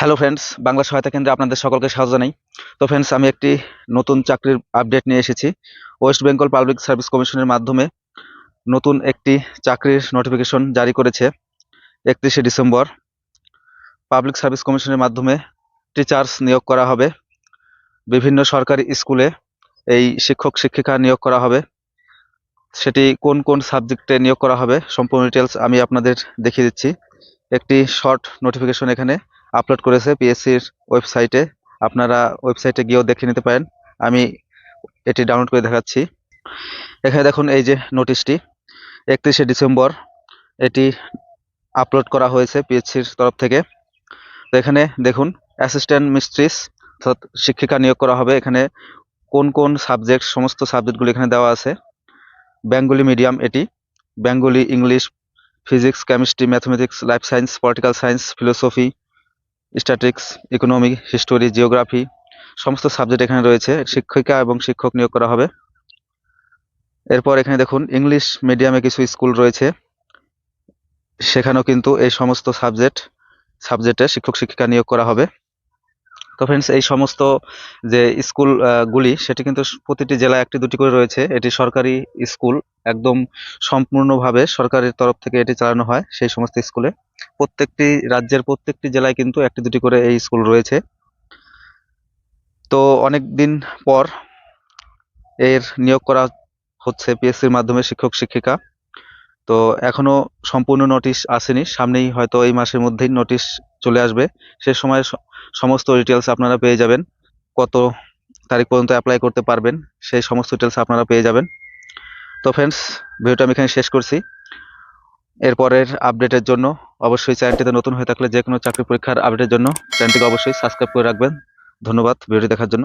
Hello friends Bangla সহায়তা কেন্দ্রে আপনাদের সকলকে স্বাগত জানাই। তো ফ্রেন্ডস আমি একটি নতুন চাকরির আপডেট নিয়ে এসেছি। ওয়েস্ট বেঙ্গল পাবলিক সার্ভিস কমিশনের মাধ্যমে নতুন একটি চাকরির নোটিফিকেশন জারি করেছে একত্রিশে ডিসেম্বর। পাবলিক সার্ভিস কমিশনের মাধ্যমে টিচার্স নিয়োগ করা হবে। বিভিন্ন সরকারি স্কুলে এই শিক্ষক, শিক্ষিকা নিয়োগ করা হবে। সেটি কোন কোন সাবজেক্টে নিয়োগ করা হবে সম্পূর্ণ ডিটেলস আমি আপনাদের দেখিয়ে দিচ্ছি। একটি শর্ট নোটিফিকেশন এখানে। আপলোড করেছে পিএসসির ওয়েবসাইটে আপনারা ওয়েবসাইটে গিয়েও দেখে নিতে পারেন। আমি এটি ডাউনলোড করে দেখাচ্ছি। এখানে দেখুন এই যে নোটিশটি একত্রিশে ডিসেম্বর এটি আপলোড করা হয়েছে পিএসসির তরফ থেকে। তো এখানে দেখুন অ্যাসিস্ট্যান্ট মিস্ট্রিস অর্থাৎ শিক্ষিকা নিয়োগ করা হবে। এখানে কোন কোন সাবজেক্ট সমস্ত সাবজেক্টগুলো এখানে দেওয়া আছে। বেঙ্গলি মিডিয়াম এটি। Bengali English physics chemistry mathematics life science political science philosophy statics economy history geography সমস্ত সাবজেক্ট এখানে রয়েছে। শিক্ষিকা এবং শিক্ষক নিয়োগ করা হবে। এরপর এখানে দেখুন ইংলিশ মিডিয়ামে কিছু স্কুল রয়েছে। সেখানেও কিন্তু এই সমস্ত সাবজেক্ট সাবজেক্টে শিক্ষক শিক্ষিকা নিয়োগ করা হবে। তো ফ্রেন্ডস এই সমস্ত যে স্কুল আহ, গুলি সেটি কিন্তু প্রতিটি জেলায় একটি দুটি করে রয়েছে। এটি সরকারি স্কুল একদম সম্পূর্ণভাবে সরকারের তরফ থেকে এটি চালানো হয় সেই সমস্ত স্কুলে প্রত্যেকটি রাজ্যের প্রত্যেকটি জেলায় কিন্তু একটি দুটি করে এই স্কুল রয়েছে। তো অনেক দিন পর এর নিয়োগ করা হচ্ছে পিএসসির মাধ্যমে শিক্ষক শিক্ষিকা তো এখনও সম্পূর্ণ নোটিশ আসেনি। সামনেই হয়তো এই মাসের মধ্যেই নোটিশ চলে আসবে। সে সময় সমস্ত ডিটেলস আপনারা পেয়ে যাবেন। কত তারিখ পর্যন্ত অ্যাপ্লাই করতে পারবেন, সেই সমস্ত ডিটেলস আপনারা পেয়ে যাবেন। তো ফ্রেন্ডস ভিডিওটা আমি এখানে শেষ করছি। এরপরের আপডেটের জন্য অবশ্যই চ্যানেলটিতে নতুন হয়ে থাকলে যে কোনো চাকরি পরীক্ষার আপডেটের জন্য চ্যানেলটিকে অবশ্যই সাবস্ক্রাইব করে রাখবেন। ধন্যবাদ ভিডিওটি দেখার জন্য।